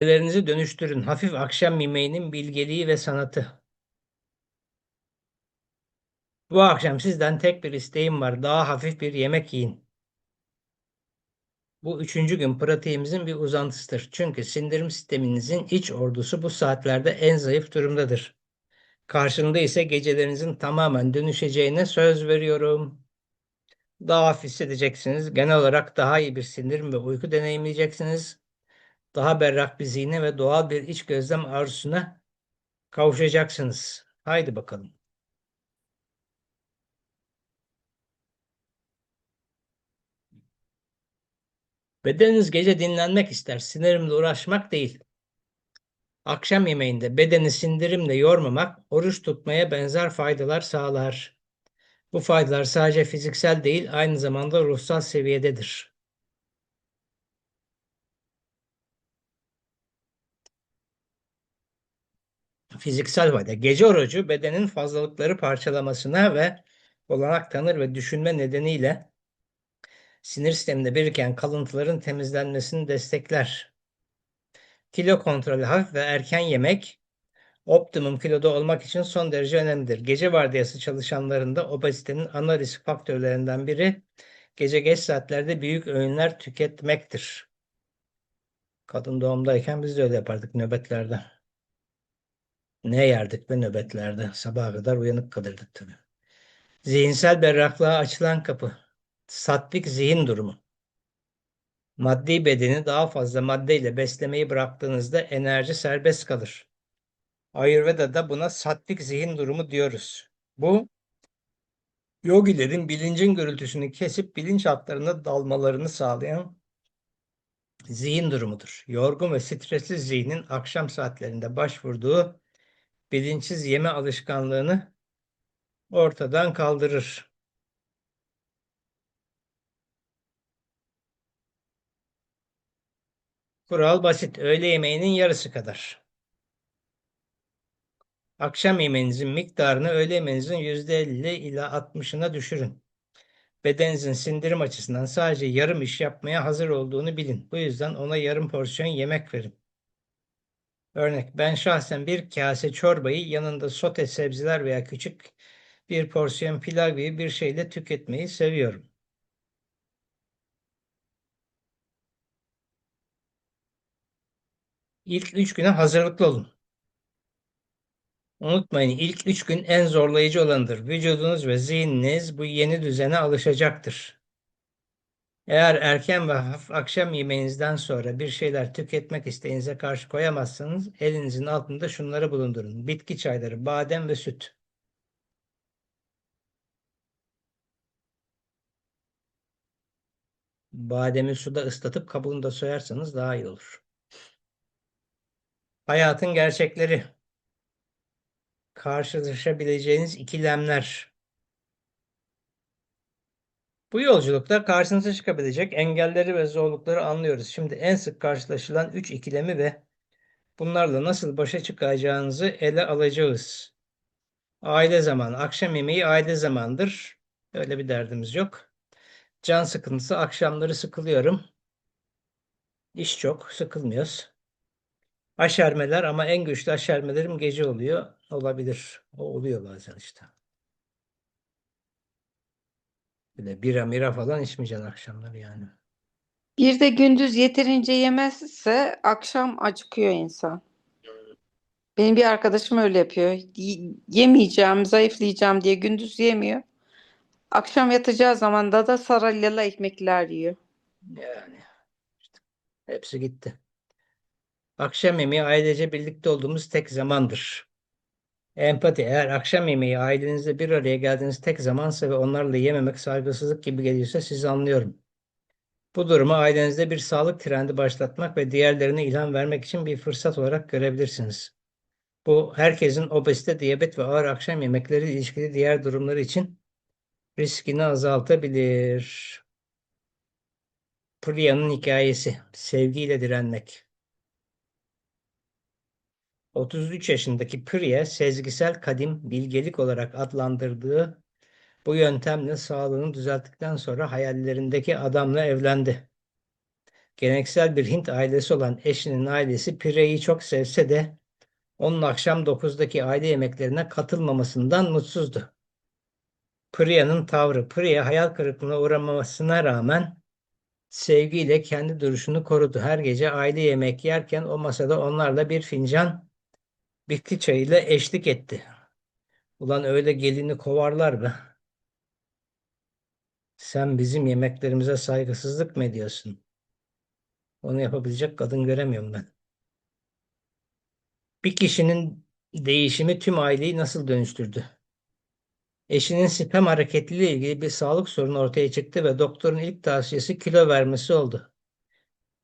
Gecelerinizi dönüştürün. Hafif akşam yemeğinin bilgeliği ve sanatı. Bu akşam sizden tek bir isteğim var. Daha hafif bir yemek yiyin. Bu üçüncü gün pratiğimizin bir uzantısıdır. Çünkü sindirim sisteminizin iç ordusu bu saatlerde en zayıf durumdadır. Karşında ise gecelerinizin tamamen dönüşeceğine söz veriyorum. Daha hafif hissedeceksiniz. Genel olarak daha iyi bir sindirim ve uyku deneyimleyeceksiniz. Daha berrak bir zihne ve doğal bir iç gözlem arzusuna kavuşacaksınız. Haydi bakalım. Bedeniniz gece dinlenmek ister, sinirimle uğraşmak değil. Akşam yemeğinde bedeni sindirimle yormamak oruç tutmaya benzer faydalar sağlar. Bu faydalar sadece fiziksel değil, aynı zamanda ruhsal seviyededir. Fiziksel fayda. Gece orucu bedenin fazlalıkları parçalamasına ve olanak tanır ve düşünme nedeniyle sinir sisteminde biriken kalıntıların temizlenmesini destekler. Kilo kontrolü hafif ve erken yemek optimum kiloda olmak için son derece önemlidir. Gece vardiyası çalışanlarında obezitenin ana risk faktörlerinden biri gece geç saatlerde büyük öğünler tüketmektir. Kadın doğumdayken biz de öyle yapardık nöbetlerde. Ne yerdik be nöbetlerde? Sabaha kadar uyanık kalırdık tabii. Zihinsel berraklığa açılan kapı. Satvik zihin durumu. Maddi bedeni daha fazla maddeyle beslemeyi bıraktığınızda enerji serbest kalır. Ayurveda'da buna satvik zihin durumu diyoruz. Bu yogilerin bilincin gürültüsünü kesip bilinç hatlarına dalmalarını sağlayan zihin durumudur. Yorgun ve stresli zihnin akşam saatlerinde başvurduğu bilinçsiz yeme alışkanlığını ortadan kaldırır. Kural basit. Öğle yemeğinin yarısı kadar. Akşam yemeğinizin miktarını öğle yemeğinizin %50 ila 60'ına düşürün. Bedeninizin sindirim açısından sadece yarım iş yapmaya hazır olduğunu bilin. Bu yüzden ona yarım porsiyon yemek verin. Örnek ben şahsen bir kase çorbayı yanında sote sebzeler veya küçük bir porsiyon pilav gibi bir şeyle tüketmeyi seviyorum. İlk üç güne hazırlıklı olun. Unutmayın ilk üç gün en zorlayıcı olandır. Vücudunuz ve zihniniz bu yeni düzene alışacaktır. Eğer erken ve akşam yemeğinizden sonra bir şeyler tüketmek isteğinize karşı koyamazsanız elinizin altında şunları bulundurun. Bitki çayları, badem ve süt. Bademi suda ıslatıp kabuğunu da soyarsanız daha iyi olur. Hayatın gerçekleri. Karşılaşabileceğiniz ikilemler. Bu yolculukta karşınıza çıkabilecek engelleri ve zorlukları anlıyoruz. Şimdi en sık karşılaşılan üç ikilemi ve bunlarla nasıl başa çıkacağınızı ele alacağız. Aile zamanı. Akşam yemeği aile zamandır. Öyle bir derdimiz yok. Can sıkıntısı. Akşamları sıkılıyorum. İş çok. Sıkılmıyoruz. Aşermeler ama en güçlü aşermelerim gece oluyor. Olabilir. O oluyor bazen işte. Böyle bira mira falan içmeyeceksin akşamları yani. Bir de gündüz yeterince yemezse akşam acıkıyor insan. Benim bir arkadaşım öyle yapıyor. Y- Yemeyeceğim, zayıflayacağım diye gündüz yemiyor. Akşam yatacağı zaman da da saralyalı ekmekler yiyor. Yani işte hepsi gitti. Akşam yemeği ailece birlikte olduğumuz tek zamandır. Empati eğer akşam yemeği ailenizle bir araya geldiğiniz tek zamansa ve onlarla yememek saygısızlık gibi geliyorsa sizi anlıyorum. Bu durumu ailenizde bir sağlık trendi başlatmak ve diğerlerine ilham vermek için bir fırsat olarak görebilirsiniz. Bu herkesin obezite, diyabet ve ağır akşam yemekleri ilişkili diğer durumları için riskini azaltabilir. Priya'nın hikayesi. Sevgiyle direnmek. 33 yaşındaki Priya, sezgisel kadim bilgelik olarak adlandırdığı bu yöntemle sağlığını düzelttikten sonra hayallerindeki adamla evlendi. Geleneksel bir Hint ailesi olan eşinin ailesi Pire'yi çok sevse de onun akşam 9'daki aile yemeklerine katılmamasından mutsuzdu. Priya'nın tavrı, Priya hayal kırıklığına uğramamasına rağmen sevgiyle kendi duruşunu korudu. Her gece aile yemek yerken o masada onlarla bir fincan bitki çayıyla eşlik etti. Ulan öyle gelini kovarlar be. Sen bizim yemeklerimize saygısızlık mı ediyorsun? Onu yapabilecek kadın göremiyorum ben. Bir kişinin değişimi tüm aileyi nasıl dönüştürdü? Eşinin sperm hareketiyle ilgili bir sağlık sorunu ortaya çıktı ve doktorun ilk tavsiyesi kilo vermesi oldu.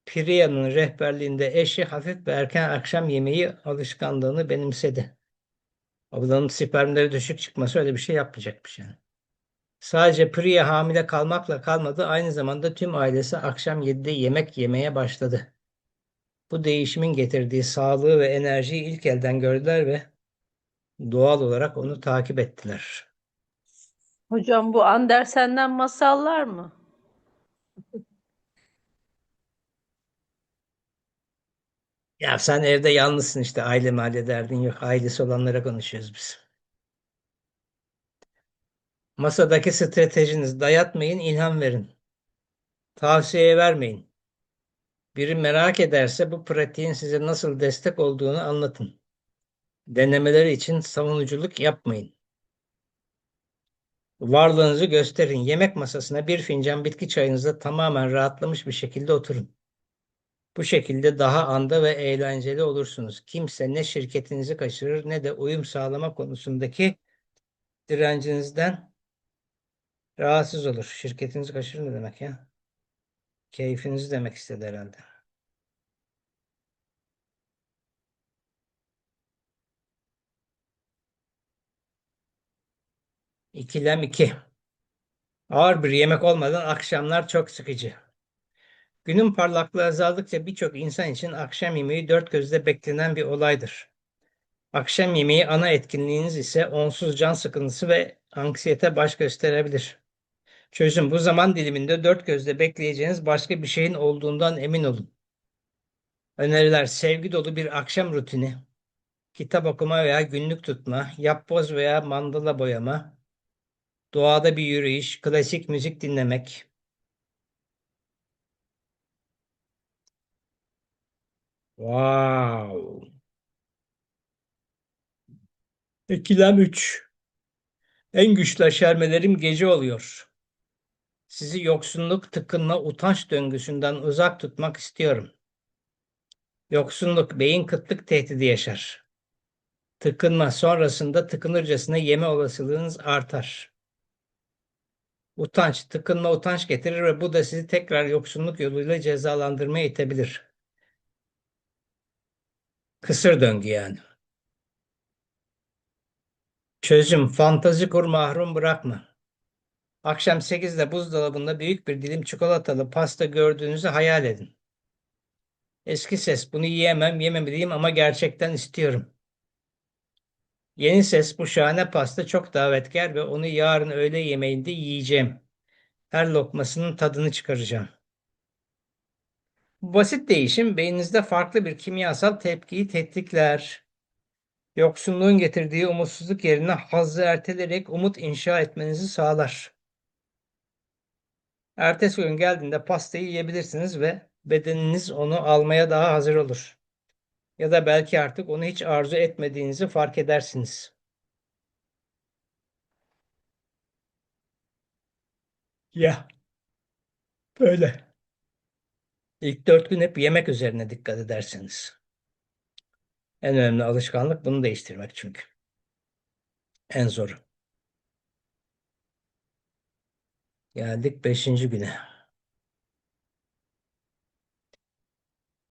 Priya'nın rehberliğinde eşi hafif ve erken akşam yemeği alışkanlığını benimsedi. Ablanın spermleri düşük çıkması öyle bir şey yapmayacakmış yani. Sadece Priya hamile kalmakla kalmadı, aynı zamanda tüm ailesi akşam 7'de yemek yemeye başladı. Bu değişimin getirdiği sağlığı ve enerjiyi ilk elden gördüler ve doğal olarak onu takip ettiler. Hocam bu Andersen'den masallar mı? Ya sen evde yalnızsın işte aile mahalle derdin yok. Ailesi olanlara konuşuyoruz biz. Masadaki stratejiniz dayatmayın, ilham verin. Tavsiye vermeyin. Biri merak ederse bu pratiğin size nasıl destek olduğunu anlatın. Denemeleri için savunuculuk yapmayın. Varlığınızı gösterin. Yemek masasına bir fincan bitki çayınızla tamamen rahatlamış bir şekilde oturun. Bu şekilde daha anda ve eğlenceli olursunuz. Kimse ne şirketinizi kaçırır ne de uyum sağlama konusundaki direncinizden rahatsız olur. Şirketinizi kaçırır ne demek ya? Keyfinizi demek istedi herhalde. İkilem 2. Ağır bir yemek olmadan akşamlar çok sıkıcı. Günün parlaklığı azaldıkça birçok insan için akşam yemeği dört gözle beklenen bir olaydır. Akşam yemeği ana etkinliğiniz ise onsuz can sıkıntısı ve anksiyete baş gösterebilir. Çözüm bu zaman diliminde dört gözle bekleyeceğiniz başka bir şeyin olduğundan emin olun. Öneriler sevgi dolu bir akşam rutini, kitap okuma veya günlük tutma, yapboz veya mandala boyama, doğada bir yürüyüş, klasik müzik dinlemek, Wow. İkilem 3. En güçlü aşermelerim gece oluyor. Sizi yoksunluk, tıkınma, utanç döngüsünden uzak tutmak istiyorum. Yoksunluk, beyin kıtlık tehdidi yaşar. Tıkınma sonrasında tıkınırcasına yeme olasılığınız artar. Utanç, tıkınma utanç getirir ve bu da sizi tekrar yoksunluk yoluyla cezalandırmaya itebilir. Kısır döngü yani. Çözüm fantazi kur mahrum bırakma. Akşam 8'de buzdolabında büyük bir dilim çikolatalı pasta gördüğünüzü hayal edin. Eski ses bunu yiyemem yememeliyim ama gerçekten istiyorum. Yeni ses bu şahane pasta çok davetkar ve onu yarın öğle yemeğinde yiyeceğim. Her lokmasının tadını çıkaracağım. Basit değişim beyninizde farklı bir kimyasal tepkiyi tetikler. Yoksunluğun getirdiği umutsuzluk yerine hazzı erteleyerek umut inşa etmenizi sağlar. Ertesi gün geldiğinde pastayı yiyebilirsiniz ve bedeniniz onu almaya daha hazır olur. Ya da belki artık onu hiç arzu etmediğinizi fark edersiniz. Ya böyle. İlk dört gün hep yemek üzerine dikkat edersiniz. En önemli alışkanlık bunu değiştirmek çünkü. En zoru. Geldik beşinci güne.